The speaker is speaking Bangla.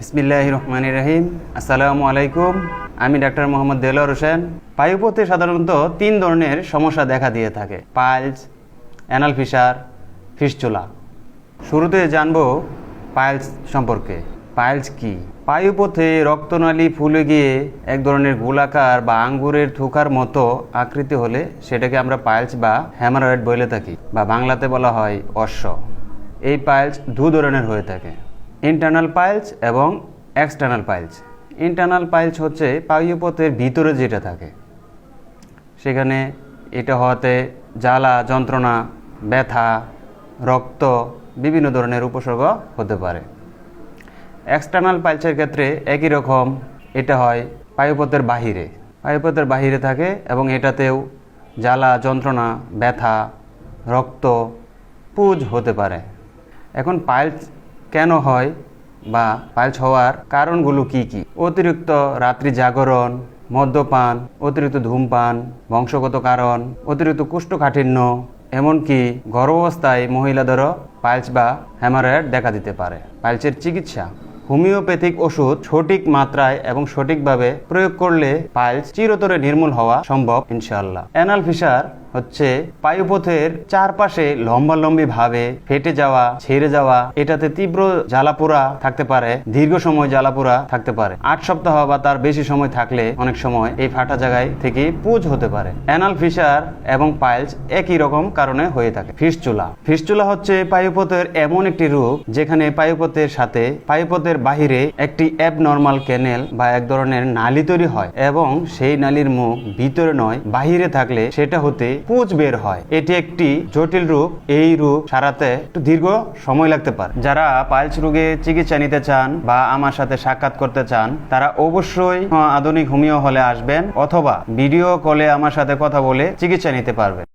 বিসমিল্লাহ রহমান রহিম আসসালামু আলাইকুম আমি ডাক্তার মোহাম্মদ দেলোয়ার হোসেন। পায়ুপথে সাধারণত তিন ধরনের সমস্যা দেখা দিয়ে থাকে। Piles, anal fissure fistula. শুরুতে জানব পাইলস সম্পর্কে। পাইলস কি? পায়ুপথে রক্তনালী ফুলে গিয়ে এক ধরনের গোলাকার বা আঙ্গুরের থুকার মতো আকৃতি হলে সেটাকে আমরা পাইলস বা হ্যামারয়েড বলে থাকি, বা বাংলাতে বলা হয় অশ্ব। এই পাইলস দু ধরনের হয়ে থাকে। ইন্টারনাল পাইলস এবং এক্সটার্নাল পাইলস ইন্টারনাল পাইলস হচ্ছে পায়ুপথের ভিতরে যেটা থাকে। সেখানে এটা হওয়াতে জ্বালা, যন্ত্রণা, ব্যথা, রক্ত, বিভিন্ন ধরনের উপসর্গ হতে পারে। এক্সটার্নাল পাইলসের ক্ষেত্রে একই রকম, এটা হয় পায়ুপথের বাহিরে। পায়ুপথের বাহিরে থাকে এবং এটাতেও জ্বালা, যন্ত্রণা, ব্যথা, রক্ত, পুজ হতে পারে। এখন পাইলস কেন হয় বা পাইলস হওয়ার কারণগুলো কি কি? অতিরিক্ত রাত্রি জাগরণ, মদ্যপান, অতিরিক্ত ধূমপান, বংশগত কারণ, অতিরিক্ত কুষ্ঠকাঠিন্য, এমনকি গর্ভাবস্থায় মহিলাদেরও পাইলস বা হ্যামারয়েড দেখা দিতে পারে। পাইলসের চিকিৎসা। হোমিওপ্যাথিক ওষুধ সঠিক মাত্রায় এবং সঠিকভাবে প্রয়োগ করলে পাইলস চিরতরে নির্মূল হওয়া সম্ভব ইনশাল্লাহ অ্যানাল ফিসার হচ্ছে পায়ুপথের চারপাশে লম্বালম্বি ভাবে ফেটে যাওয়া, ছেড়ে যাওয়া, এটাতে তীব্র জ্বালাপোড়া থাকতে পারে, দীর্ঘ সময় জ্বালাপোড়া থাকতে পারে। আট সপ্তাহ বা তার বেশি সময় থাকলে অনেক সময় এই ফাটা জায়গায় থেকে পুজ হতে পারে। অ্যানাল ফিসার এবং পাইলস একই রকম কারণে হয়ে থাকে। ফিসচুলা। ফিসচুলা হচ্ছে পায়ুপথের এমন একটি রূপ যেখানে পায়ুপথের সাথে পায়ুপথের বাহিরে একটি অ্যাবনর্মাল ক্যানেল বা এক ধরনের নালি তৈরি হয় এবং সেই নালির মুখ ভিতরে নয়, বাহিরে থাকলে সেটা হতে পুজ বের হয়। এটি একটি জটিল রূপ এই রূপ সারাতে একটু দীর্ঘ সময় লাগতে পারে। যারা পাইলস রোগে চিকিৎসা নিতে চান বা আমার সাথে সাক্ষাৎ করতে চান, তারা অবশ্যই আধুনিক হোমিও হলে আসবেন অথবা ভিডিও কলে আমার সাথে কথা বলে চিকিৎসা নিতে পারবেন।